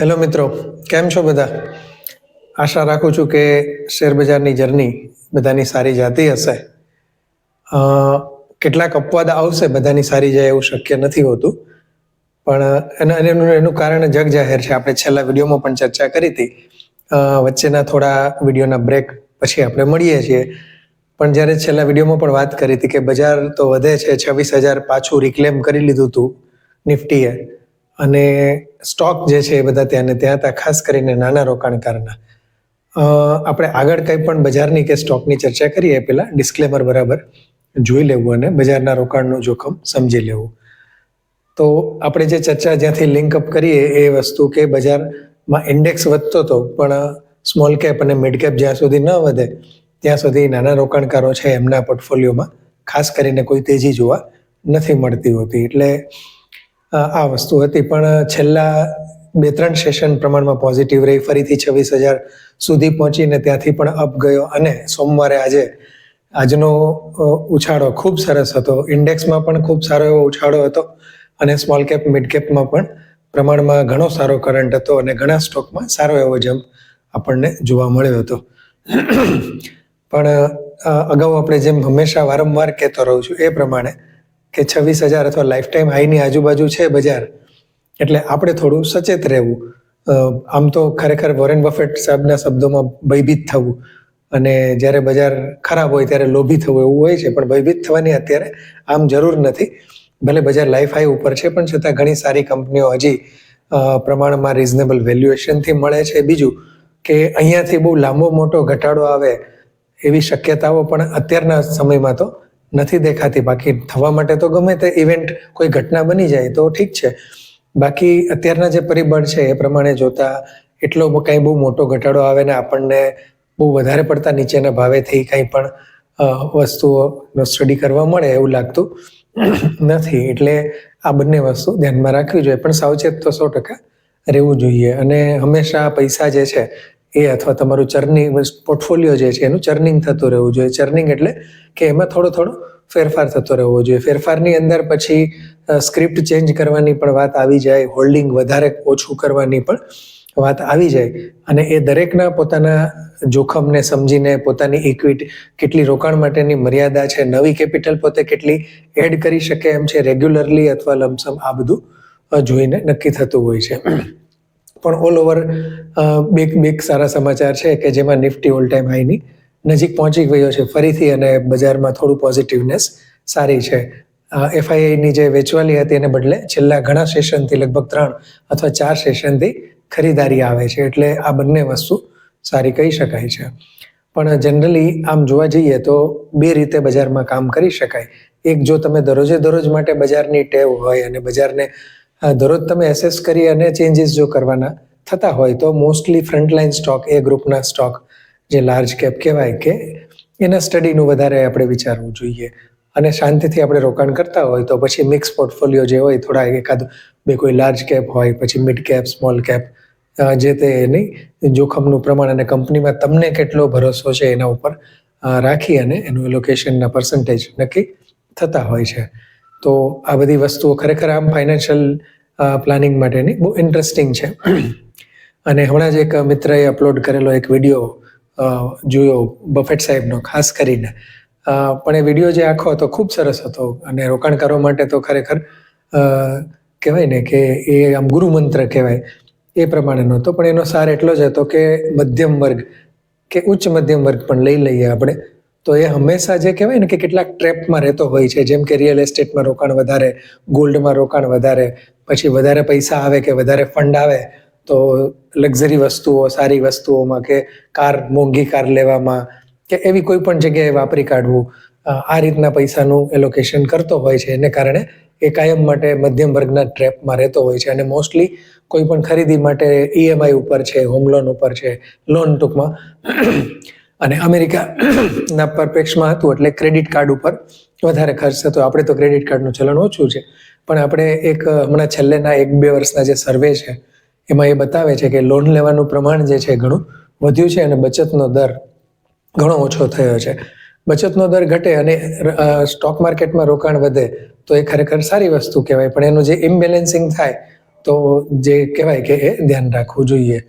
Hello મિત્રો, કેમ છો બધા? આશા રાખું છું કે શેરબજારની જર્ની બધાની સારી જાતી હશે. કેટલાક અપવાદ આવશે બધાની સારી જાય એવું શક્ય નથી હોતું. પણ એના, એનું કારણ જગ જાહેર છે. આપણે છેલ્લા વિડીયોમાં પણ ચર્ચા કરી હતી. વચ્ચેના થોડા વિડીયોના બ્રેક પછી આપણે મળીએ છીએ. પણ જ્યારે છેલ્લા વિડીયોમાં પણ વાત કરી હતી કે બજાર તો વધે છે. છવ્વીસ હજાર પાછું રિક્લેમ કરી લીધું હતું નિફ્ટીએ. અને સ્ટોક જે છે એ બધા ત્યાંને ત્યાં હતા, ખાસ કરીને નાના રોકાણકારના. આપણે આગળ કંઈ પણ બજારની કે સ્ટોકની ચર્ચા કરીએ પહેલાં ડિસ્ક્લેમર બરાબર જોઈ લેવું અને બજારના રોકાણનું જોખમ સમજી લેવું. તો આપણે જે ચર્ચા જ્યાંથી લિંક અપ કરીએ એ વસ્તુ કે બજારમાં ઇન્ડેક્સ વધતો હતો પણ સ્મોલ કેપ અને મિડ કેપ જ્યાં સુધી ન વધે, ત્યાં સુધી નાના રોકાણકારો છે એમના પોર્ટફોલિયોમાં ખાસ કરીને કોઈ તેજી જોવા નથી મળતી હોતી. એટલે આ વસ્તુ હતી. પણ છેલ્લા બે ત્રણ સેશન પ્રમાણમાં પોઝિટિવ રહી. ફરીથી છવ્વીસ હજાર સુધી પહોંચીને ત્યાંથી પણ અપ ગયો. અને સોમવારે આજે આજનો ઉછાળો ખૂબ સરસ હતો. ઇન્ડેક્સમાં પણ ખૂબ સારો એવો ઉછાળો હતો અને સ્મોલ કેપ મિડ કેપમાં પણ પ્રમાણમાં ઘણો સારો કરંટ હતો અને ઘણા સ્ટોકમાં સારો એવો જમ્પ આપણને જોવા મળ્યો હતો. પણ અગાઉ આપણે જેમ હંમેશા વારંવાર કહેતો રહું છું એ પ્રમાણે કે છવ્વીસ હજાર અથવા લાઈફ ટાઈમ હાઈની આજુબાજુ છે બજાર, એટલે આપણે થોડું સચેત રહેવું. આમ તો ખરેખર વોરેન બફેટ સાહેબના શબ્દોમાં ભયભીત થવું અને જ્યારે બજાર ખરાબ હોય ત્યારે લોભી થવું એવું હોય છે, પણ ભયભીત થવાની અત્યારે આમ જરૂર નથી. ભલે બજાર લાઈફ હાઈ ઉપર છે, પણ છતાં ઘણી સારી કંપનીઓ હજી પ્રમાણમાં રિઝનેબલ વેલ્યુએશનથી મળે છે. બીજું કે અહીંયાથી બહુ લાંબો મોટો ઘટાડો આવે એવી શક્યતાઓ પણ અત્યારના સમયમાં તો નથી દેખાતી. બાકી થવા માટે તો ગમે તે ઇવેન્ટ કોઈ ઘટના બની જાય તો ઠીક છે. બાકી અત્યારના જે પરિબળ છે એ પ્રમાણે જોતા એટલો કાંઈ બહુ મોટો ઘટાડો આવે ને આપણને બહુ વધારે પડતા નીચેના ભાવેથી કંઈ પણ વસ્તુઓનો સ્ટડી કરવા મળે એવું લાગતું નથી. એટલે આ બંને વસ્તુ ધ્યાનમાં રાખવી જોઈએ. પણ સાવચેત તો સો ટકા રહેવું જોઈએ. અને હંમેશા પૈસા જે છે એ અથવા તમારું ચર્નિંગ પોર્ટફોલિયો જે છે, એનું ચર્નિંગ થતું રહેવું જોઈએ. ચર્નિંગ એટલે કે એમાં થોડો થોડો ફેરફાર થતો રહેવો જોઈએ. ફેરફારની અંદર પછી સ્ક્રિપ્ટ ચેન્જ કરવાની પણ વાત આવી જાય, હોલ્ડિંગ વધારે ઓછું કરવાની પણ વાત આવી જાય. અને એ દરેકના પોતાના જોખમને સમજીને પોતાની ઇક્વિટ કેટલી રોકાણ માટેની મર્યાદા છે, નવી કેપિટલ પોતે કેટલી એડ કરી શકે એમ છે રેગ્યુલરલી અથવા લમસમ આ બધું જોઈને નક્કી થતું હોય છે. પણ ઓલ ઓવર બેક બેક સારા સમાચાર છે કે જેમાં નિફ્ટી ઓલ ટાઈમ હાઈની નજીક પહોંચી ગયો છે. ફરીથી અને બજારમાં થોડું પોઝિટિવનેસ સારી છે. એફઆઈઆઈની જે વેચવાલી હતી એને બદલે છેલ્લા ઘણા સેશનથી લગભગ ત્રણ અથવા ચાર સેશનથી ખરીદારી આવે છે. એટલે આ બંને વસ્તુ સારી કહી શકાય છે. પણ જનરલી આમ જોવા જઈએ તો બે રીતે બજારમાં કામ કરી શકાય. એક જો તમે દરરોજે દરરોજ માટે બજારની ટેવ હોય અને બજારને દરરોજ તમે એસેસ કરી અને ચેન્જીસ જો કરવાના થતા હોય તો મોસ્ટલી ફ્રન્ટલાઇન સ્ટોક એ ગ્રુપના સ્ટોક જે લાર્જ કેપ કહેવાય કે, એના સ્ટડીનું વધારે આપણે વિચારવું જોઈએ. અને શાંતિથી આપણે રોકાણ કરતા હોય તો પછી મિક્સ પોર્ટફોલિયો જે હોય, થોડા એકાદ બે કોઈ લાર્જ કેપ હોય, પછી મિડ કેપ સ્મોલ કેપ જે તે એની જોખમનું પ્રમાણ અને કંપનીમાં તમને કેટલો ભરોસો છે એના ઉપર રાખી અને એનું લોકેશનના પર્સન્ટેજ નક્કી થતા હોય છે. તો આ બધી વસ્તુઓ ખરેખર આમ ફાઇનાન્શિયલ પ્લાનિંગ માટેની બહુ ઇન્ટરેસ્ટિંગ છે. અને હમણાં જ એક મિત્રએ અપલોડ કરેલો એક વીડિયો જોયો બફેટ સાહેબનો, ખાસ કરીને. પણ એ વીડિયો જે આખો હતો ખૂબ સરસ હતો અને રોકાણકારો માટે તો ખરેખર કહેવાય ને કે એ આમ ગુરુમંત્ર કહેવાય, એ પ્રમાણેનો હતો પણ એનો સાર એટલો જ હતો કે મધ્યમ વર્ગ, કે ઉચ્ચ મધ્યમ વર્ગ પણ લઈ લઈએ આપણે. તો એ હંમેશા જે કહેવાય ને કે કેટલાક ટ્રેપમાં રહેતો હોય છે, જેમ કે રિયલ એસ્ટેટમાં રોકાણ વધારે ગોલ્ડમાં રોકાણ વધારે, પછી વધારે પૈસા આવે કે વધારે ફંડ આવે, તો લક્ઝરી વસ્તુઓ, સારી વસ્તુઓમાં કે કાર, મોંઘી કાર લેવામાં કે એવી કોઈ પણ જગ્યાએ વાપરી કાઢવું આ રીતના પૈસાનું એલોકેશન કરતો હોય છે. એને કારણે એ કાયમ માટે મધ્યમ વર્ગના ટ્રેપમાં રહેતો હોય છે અને મોસ્ટલી કોઈ પણ ખરીદી માટે ઈએમઆઈ ઉપર છે હોમ લોન ઉપર છે લોન ટૂંકમાં અને અમેરિકાના પરપેક્ષમાં હતું એટલે ક્રેડિટ કાર્ડ ઉપર વધારે ખર્ચ થતો. આપણે તો ક્રેડિટ કાર્ડનું ચલણ ઓછું છે. પણ આપણે એક, હમણાં છેલ્લેના એક બે વર્ષના જે સર્વે છે, એમાં એ બતાવે છે કે લોન લેવાનું પ્રમાણ જે છે ઘણું વધ્યું છે અને બચતનો દર ઘણો ઓછો થયો છે. બચતનો દર ઘટે અને સ્ટોક માર્કેટમાં રોકાણ વધે તો એ ખરેખર સારી વસ્તુ કહેવાય. પણ એનું જે ઇમ્બેલેન્સિંગ થાય તો જે કહેવાય કે એ ધ્યાન રાખવું જોઈએ.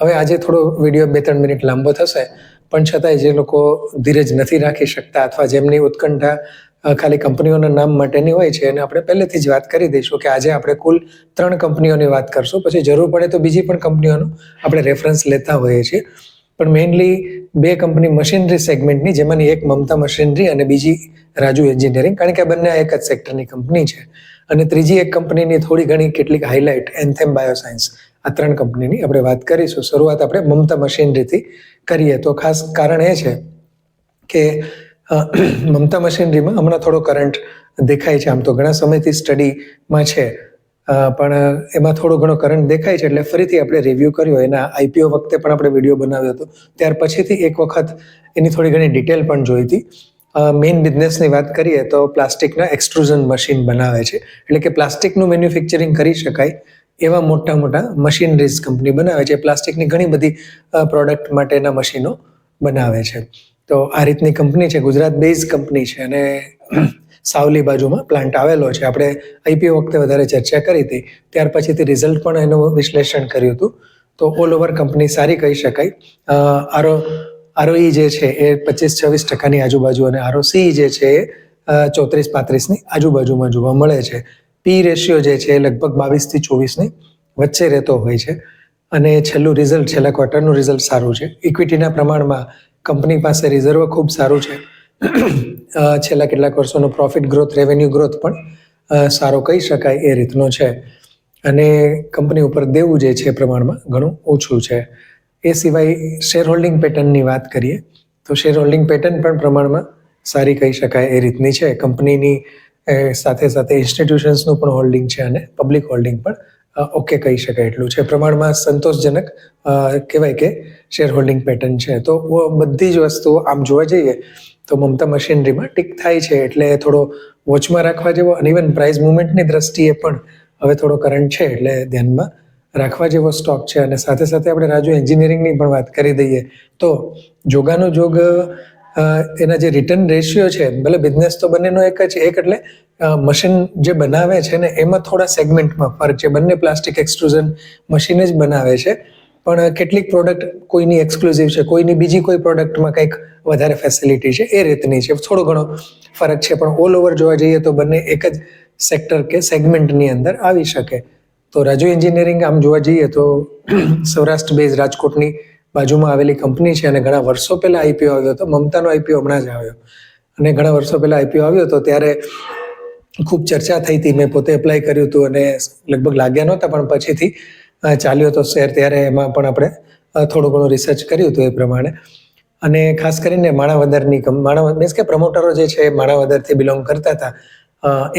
હવે આજે થોડો વીડિયો બે ત્રણ મિનિટ લાંબો થશે, પણ છતાંય જે લોકો ધીરજ નથી રાખી શકતા અથવા જેમની ઉત્કંઠા ખાલી કંપનીઓના નામ માટેની હોય છે અને આપણે પહેલેથી જ વાત કરી દઈશું કે આજે આપણે કુલ ત્રણ કંપનીઓની વાત કરશું. પછી જરૂર પડે તો બીજી પણ કંપનીઓનો આપણે રેફરન્સ લેતા હોઈએ છીએ. પણ મેઇનલી બે કંપની મશીનરી સેગમેન્ટની, જેમાંની એક મમતા મશીનરી અને બીજી રાજુ એન્જિનિયરિંગ, કારણ કે બંને એક જ સેક્ટરની કંપની છે. અને ત્રીજી એક કંપનીની થોડી ઘણી કેટલીક હાઇલાઇટ એન્થેમ બાયોસાયન્સ આ ત્રણ કંપનીની આપણે વાત કરીશું. શરૂઆત આપણે મમતા મશીનરીથી કરીએ. તો ખાસ કારણ એ છે કે મમતા મશીનરીમાં હમણાં થોડો કરંટ દેખાય છે. આમ તો ઘણા સમયથી સ્ટડીમાં છે. પણ એમાં થોડો ઘણો કરંટ દેખાય છે એટલે ફરીથી આપણે રિવ્યૂ કર્યો. એના આઈપીઓ વખતે પણ આપણે વીડિયો બનાવ્યો હતો. ત્યાર પછીથી એક વખત એની થોડી ઘણી ડિટેલ પણ જોઈ હતી. મેઇન બિઝનેસની વાત કરીએ તો પ્લાસ્ટિકના એક્સટ્રુઝન મશીન બનાવે છે. એટલે કે પ્લાસ્ટિકનું મેન્યુફેક્ચરિંગ કરી શકાય. એવા મોટા મોટા મશીનરીઝ કંપની બનાવે છે. પ્લાસ્ટિકની ઘણી બધી પ્રોડક્ટ માટેના મશીનો બનાવે છે. તો આ રીતની કંપની છે. ગુજરાત બેઝ કંપની છે અને સાવલી બાજુમાં પ્લાન્ટ આવેલો છે. આપણે આઈપીઓ વખતે વધારે ચર્ચા કરી હતી. ત્યાર પછીથી રિઝલ્ટ પણ એનું વિશ્લેષણ કર્યું હતું. તો ઓલ ઓવર કંપની સારી કહી શકાય. આરો, આરઓઈ જે છે એ પચીસ છવ્વીસ ટકાની આજુબાજુ અને આરઓસી જે છે એ ચોત્રીસ પાંત્રીસની આજુબાજુમાં જોવા મળે છે. પી રેશિયો જે છે એ લગભગ બાવીસથી ચોવીસની વચ્ચે રહેતો હોય છે. અને છેલ્લું રિઝલ્ટ છેલ્લા ક્વાર્ટરનું રિઝલ્ટ સારું છે. ઇક્વિટીના પ્રમાણમાં કંપની પાસે રિઝર્વ ખૂબ સારું છે. છેલ્લા કેટલાક વર્ષોનો પ્રોફિટ ગ્રોથ રેવન્યુ ગ્રોથ પણ સારો કહી શકાય એ રીતનો છે. અને કંપની ઉપર દેવું જે છે પ્રમાણમાં ઘણું ઓછું છે. એ સિવાય શેર હોલ્ડિંગ પેટર્નની વાત કરીએ, તો શેર હોલ્ડિંગ પેટર્ન પણ પ્રમાણમાં સારી કહી શકાય એ રીતની છે. કંપનીની સાથે સાથે ઇન્સ્ટિટ્યુશન્સનું પણ હોલ્ડિંગ છે અને પબ્લિક હોલ્ડિંગ પણ ઓકે કહી શકાય એટલું છે. પ્રમાણમાં સંતોષજનક કહેવાય કે શેર હોલ્ડિંગ પેટર્ન છે. તો બધી જ વસ્તુઓ આમ જોવા જઈએ તો મમતા મશીનરીમાં ટીક થાય છે એટલે થોડો વોચમાં રાખવા જેવો અને ઇવન પ્રાઇઝ મુવમેન્ટની દ્રષ્ટિએ પણ હવે થોડો કરંટ છે એટલે ધ્યાનમાં રાખવા જેવો સ્ટોક છે. અને સાથે સાથે આપણે રાજુ એન્જિનિયરિંગની પણ વાત કરી દઈએ તો જોગાનો જોગ એના જે રિટર્ન રેશિયો છે, ભલે બિઝનેસ તો બંનેનો એક જ એક એટલે મશીન જે બનાવે છે ને, એમાં થોડા સેગમેન્ટમાં ફરક છે. બંને પ્લાસ્ટિક એક્સટ્રુઝન મશીન જ બનાવે છે. પણ કેટલીક પ્રોડક્ટ કોઈની એક્સક્લુઝિવ છે, કોઈની બીજી કોઈ પ્રોડક્ટમાં કંઈક વધારે ફેસિલિટી છે, એ રીતની છે. થોડો ઘણો ફરક છે, પણ ઓલ ઓવર જોવા જઈએ તો બંને એક જ સેક્ટર કે સેગમેન્ટની અંદર આવી શકે. તો રાજુ એન્જિનિયરિંગ આમ જોવા જઈએ તો સૌરાષ્ટ્ર બેઝ રાજકોટની બાજુમાં આવેલી કંપની છે અને ઘણા વર્ષો પહેલા આઈપીઓ આવ્યો હતો. મમતાનો આઈપીઓ હમણાં જ આવ્યો. અને ઘણા વર્ષો પહેલા આઈપીઓ આવ્યો હતો ત્યારે ખૂબ ચર્ચા થઈ હતી. મેં પોતે એપ્લાય કર્યું હતું અને લગભગ લાગ્યા નહોતા, પણ પછીથી ચાલ્યો તો શેર. ત્યારે એમાં પણ આપણે થોડું ઘણું રિસર્ચ કર્યું હતું એ પ્રમાણે. અને ખાસ કરીને માણાવદરની માણાવદર મીન્સ કે પ્રમોટરો જે છે એ માણાવદરથી બિલોંગ કરતા હતા.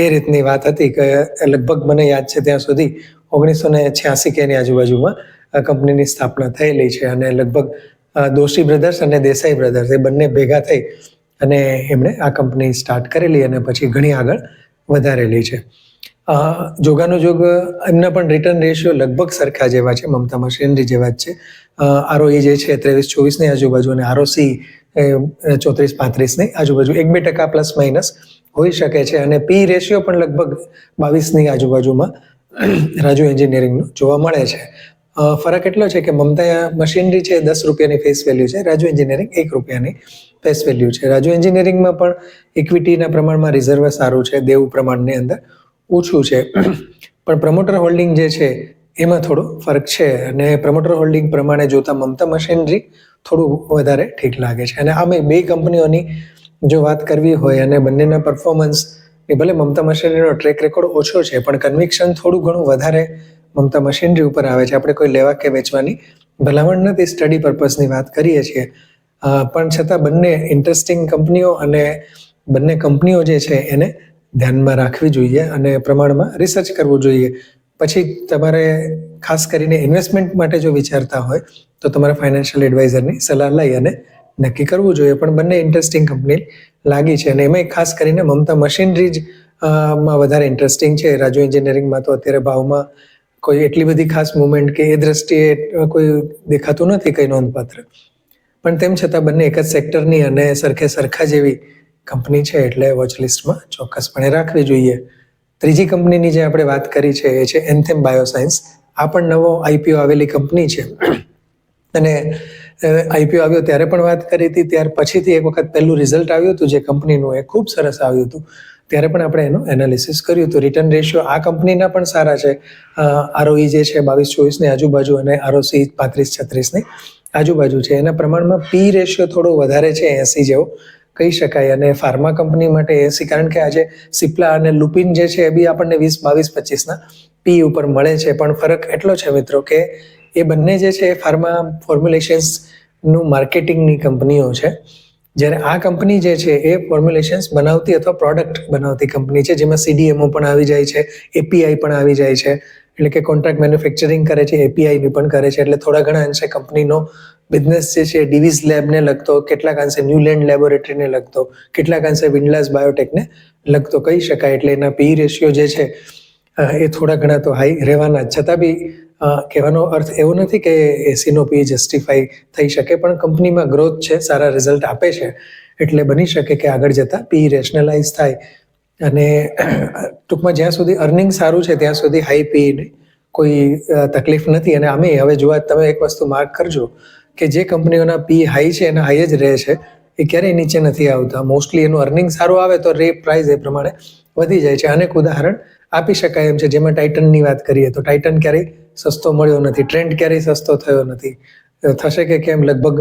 એ રીતની વાત હતી કે લગભગ મને યાદ છે ત્યાં સુધી ઓગણીસો ને છ્યાસી કે એની આજુબાજુમાં કંપનીની સ્થાપના થયેલી છે અને લગભગ દોશી બ્રધર્સ અને દેસાઈ બ્રધર્સ એ બંને ભેગા થઈ અને એમણે આ કંપની સ્ટાર્ટ કરેલી અને પછી ઘણી આગળ વધારેલી છે. જોગાનુજોગ જોગાનું જોગ એમના પણ રિટર્ન રેશિયો લગભગ સરખા જેવા છે, મમતા મશીનરી જેવા જ છે. આરઓઈ જે છે ત્રેવીસ ચોવીસની આજુબાજુ અને આરઓસી ચોત્રીસ પાંત્રીસની આજુબાજુ. એક બે ટકા પ્લસ માઇનસ હોઈ શકે છે અને પી રેશિયો પણ લગભગ બાવીસની આજુબાજુમાં, રાજુ એન્જિનિયરિંગનું જોવા મળે છે. ફરક એટલો છે કે મમતા મશીનરી છે દસ રૂપિયાની ફેસ વેલ્યુ છે, રાજુ એન્જિનિયરિંગ એક રૂપિયાની ફેસ વેલ્યુ છે. રાજુ એન્જિનિયરિંગમાં પણ ઇક્વિટીના પ્રમાણમાં રિઝર્વ સારું છે, દેવું પ્રમાણની અંદર ઓછું છે. પણ પ્રમોટર હોલ્ડિંગ જે છે, એમાં થોડો ફરક છે અને પ્રમોટર હોલ્ડિંગ પ્રમાણે જોતા મમતા મશીનરી થોડું વધારે ઠીક લાગે છે. અને આમે બે કંપનીઓની જો વાત કરવી હોય અને બંનેના પરફોર્મન્સ એ ભલે મમતા મશીનરીનો ટ્રેક રેકોર્ડ ઓછો છે, પણ કન્વિક્શન થોડું ઘણું વધારે મમતા મશીનરી ઉપર આવે છે. આપણે કોઈ લેવા કે વેચવાની ભલામણ નથી સ્ટડી પર્પઝની વાત કરીએ છીએ. પણ છતાં બંને ઇન્ટરેસ્ટિંગ કંપનીઓ અને બંને કંપનીઓ જે છે એને ધ્યાનમાં રાખવી જોઈએ અને પ્રમાણમાં રિસર્ચ કરવું જોઈએ. પછી તમારે ખાસ કરીને ઇન્વેસ્ટમેન્ટ માટે જો વિચારતા હોય, તો તમારે ફાઇનાન્શિયલ એડવાઇઝરની સલાહ લઈ અને નક્કી કરવું જોઈએ. પણ બંને ઇન્ટરેસ્ટિંગ કંપની લાગી છે અને એમાંય ખાસ કરીને મમતા મશીનરી જ માં વધારે ઇન્ટરેસ્ટિંગ છે. રાજુ એન્જિનિયરિંગમાં તો અત્યારે ભાવમાં કોઈ એટલી બધી ખાસ મુવમેન્ટ કે એ દ્રષ્ટિએ કોઈ દેખાતું નથી કંઈ નોંધપાત્ર. પણ તેમ છતાં બંને એક જ સેક્ટરની અને સરખે સરખા જેવી કંપની છે એટલે વોચ લિસ્ટમાં ચોક્કસપણે રાખવી જોઈએ. ત્રીજી કંપનીની જે આપણે વાત કરી છે એ છે એન્થેમ બાયોસાયન્સ આ પણ નવો આઈપીઓ આવેલી કંપની છે. અને આઈપીઓ આવ્યો ત્યારે પણ વાત કરી હતી. ત્યાર પછીથી એક વખત પહેલું રિઝલ્ટ આવ્યું હતું જે કંપનીનું એ ખૂબ સરસ આવ્યું હતું. ત્યારે પણ આપણે એનું એનાલિસિસ કર્યું હતું. રિટર્ન રેશિયો આ કંપનીના પણ સારા છે. આરઓઈ જે છે બાવીસ ચોવીસની આજુબાજુ અને આરઓસી પાંત્રીસ છત્રીસની આજુબાજુ છે. એના પ્રમાણમાં પી રેશિયો થોડો વધારે છે, એસી જેવો કહી શકાય. અને ફાર્મા કંપની માટે એસી, કારણ કે આજે સિપ્લા અને લુપિન જે છે એ બી આપણને વીસ, બાવીસ, પચીસના પી ઉપર મળે છે. પણ ફરક એટલો છે મિત્રો કે એ બંને જે છે એ ફાર્મા ફોર્મ્યુલેશન્સનું માર્કેટિંગની કંપનીઓ છે. જ્યારે આ કંપની જે છે એ ફોર્મ્યુલેશન્સ બનાવતી અથવા પ્રોડક્ટ બનાવતી કંપની છે, જેમાં સીડીએમઓ પણ આવી જાય છે એપીઆઈ પણ આવી જાય છે, એટલે કે કોન્ટ્રાક્ટ મેન્યુફેક્ચરિંગ કરે છે એપીઆઈની પણ કરે છે, એટલે થોડા ઘણા અંશે કંપનીનો બિઝનેસ જે છે ડિવિઝ લેબને લગતો, કેટલાક અંશે ન્યુલેન્ડ લેબોરેટરીને લગતો, કેટલાક અંશે વિન્ડલાસ બાયોટેકને લગતો કહી શકાય, એટલે એના પી રેશિયો જે છે એ થોડા ઘણા તો હાઈ રહેવાના છતાં બી કહેવાનો અર્થ એવો નથી કે એસીનો પી જસ્ટિફાઈ થઈ શકે, પણ કંપનીમાં ગ્રોથ છે, સારા રિઝલ્ટ આપે છે. એટલે બની શકે કે આગળ જતાં પી રેશનલાઇઝ થાય. અને ટૂંકમાં જ્યાં સુધી અર્નિંગ સારું છે, ત્યાં સુધી હાઈ પીને કોઈ તકલીફ નથી. અને આમે હવે જોવા તમે એક વસ્તુ માર્ક કરજો કે જે કંપનીઓના પી હાઈ છે, એના હાઈ જ રહે છે, એ ક્યારેય નીચે નથી આવતા. મોસ્ટલી એનું અર્નિંગ સારું આવે તો રે પ્રાઇસ એ પ્રમાણે વધી જાય છે. અનેક ઉદાહરણ આપી શકાય એમ છે. જેમાં ટાઇટનની વાત કરીએ તો ટાઇટન ક્યારેય સસ્તો મળ્યો નથી. ટ્રેન્ડ ક્યારેય સસ્તો થયો નથી. થશે કે કેમ લગભગ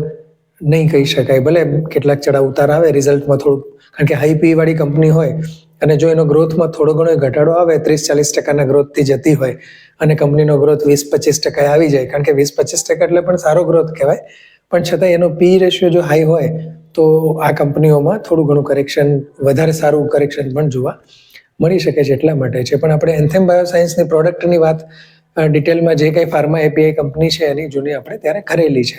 નહીં કહી શકાય. ભલે કેટલાક ચડાવ ઉતાર આવે રિઝલ્ટમાં થોડુંક. કારણ કે હાઈ પી વાળી કંપની હોય અને જો એનો ગ્રોથમાં થોડો ઘણો ઘટાડો આવે, ત્રીસ ચાલીસ ટકાના ગ્રોથથી જતી હોય અને કંપનીનો ગ્રોથ વીસ પચીસ ટકા આવી જાય. કારણ કે વીસ પચીસ ટકા એટલે પણ સારો ગ્રોથ કહેવાય. પણ છતાં એનો પી રેશિયો જો હાઈ હોય તો આ કંપનીઓમાં થોડું ઘણું કરેક્શન વધારે સારું કરેક્શન પણ જોવા મળી શકે છે એટલા માટે છે. પણ આપણે એન્થેમ બાયોસાયન્સની પ્રોડક્ટની વાત ડિટેલમાં જે કંઈ ફાર્મા એપીઆઈ કંપની છે એની જૂની આપણે ત્યારે કરેલી છે.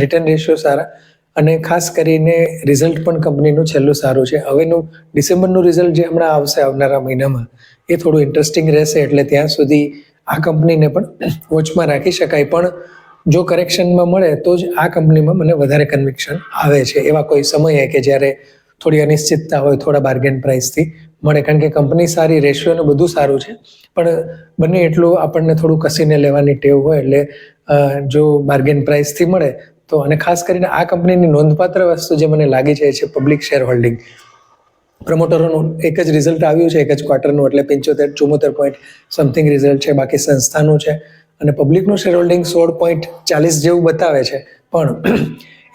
રિટર્ન રેશિયો સારા અને ખાસ કરીને રિઝલ્ટ પણ કંપનીનું છેલ્લું સારું છે. હવેનું ડિસેમ્બરનું રિઝલ્ટ જે હમણાં આવશે આવનારા મહિનામાં, એ થોડું ઇન્ટરેસ્ટિંગ રહેશે એટલે ત્યાં સુધી આ કંપનીને પણ વોચમાં રાખી શકાય. પણ જો કરેક્શનમાં મળે તો જ આ કંપનીમાં મને વધારે કન્વિક્શન આવે છે. એવા કોઈ સમયે કે જ્યારે થોડી અનિશ્ચિતતા હોય, થોડા બાર્ગેન પ્રાઇસથી મળે. કારણ કે કંપની સારી, રેશિયોને બધું સારું છે. પણ બને એટલું આપણને થોડું કસીને લેવાની ટેવ હોય એટલે જો બાર્ગેન પ્રાઇસથી મળે, તો અને ખાસ કરીને આ કંપનીની નોંધપાત્ર વસ્તુ જે મને લાગી છે એ છે પબ્લિક શેર હોલ્ડિંગ પ્રમોટરોનું એક જ રિઝલ્ટ આવ્યું છે, એક જ ક્વાર્ટરનું એટલે પંચોતેર ચુમ્મોતેર પોઈન્ટ સમથિંગ રિઝલ્ટ છે. બાકી સંસ્થાનું છે. અને પબ્લિકનું શેર હોલ્ડિંગ સોળ પોઈન્ટ ચાલીસ જેવું બતાવે છે. પણ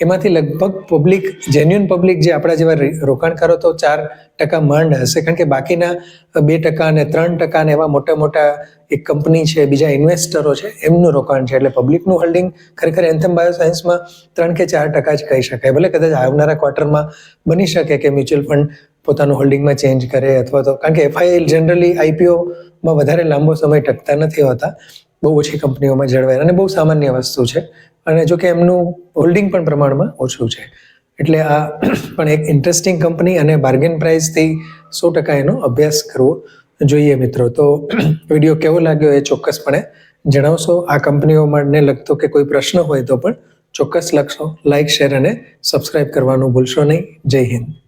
એમાંથી લગભગ પબ્લિક જેન્યુઅન પબ્લિક જે આપણા જેવા રોકાણકારો તો ચાર ટકા માંડ હશે. કારણ કે બાકીના બે ટકા અને ત્રણ ટકા ને એવા મોટા મોટા એક કંપની છે, બીજા ઇન્વેસ્ટરો છે, એમનું રોકાણ છે. એટલે પબ્લિકનું હોલ્ડિંગ ખરેખર એન્થમ બાયોસાયન્સમાં ત્રણ કે ચાર ટકા જ કહી શકાય. ભલે કદાચ આવનારા ક્વાર્ટરમાં બની શકે કે મ્યુચ્યુઅલ ફંડ પોતાનું હોલ્ડિંગમાં ચેન્જ કરે અથવા તો, કારણ કે એફઆઈએલ જનરલી આઈપીઓમાં વધારે લાંબો સમય ટકતા નથી હોતા. બહુ ઓછી કંપનીઓમાં જળવાય અને બહુ સામાન્ય વસ્તુ છે. અને જો કે એમનું હોલ્ડિંગ પણ પ્રમાણમાં ઓછું છે. એટલે આ પણ એક ઇન્ટરેસ્ટિંગ કંપની અને બાર્ગેન પ્રાઇસથી સો ટકા એનો અભ્યાસ કરવો જોઈએ મિત્રો. તો વીડિયો કેવો લાગ્યો એ ચોક્કસપણે જણાવશો. આ કંપનીઓને લગતો કે કોઈ પ્રશ્ન હોય તો પણ ચોક્કસ લખશો. લાઇક શેર અને સબસ્ક્રાઇબ કરવાનું ભૂલશો નહીં. જય હિન્દ.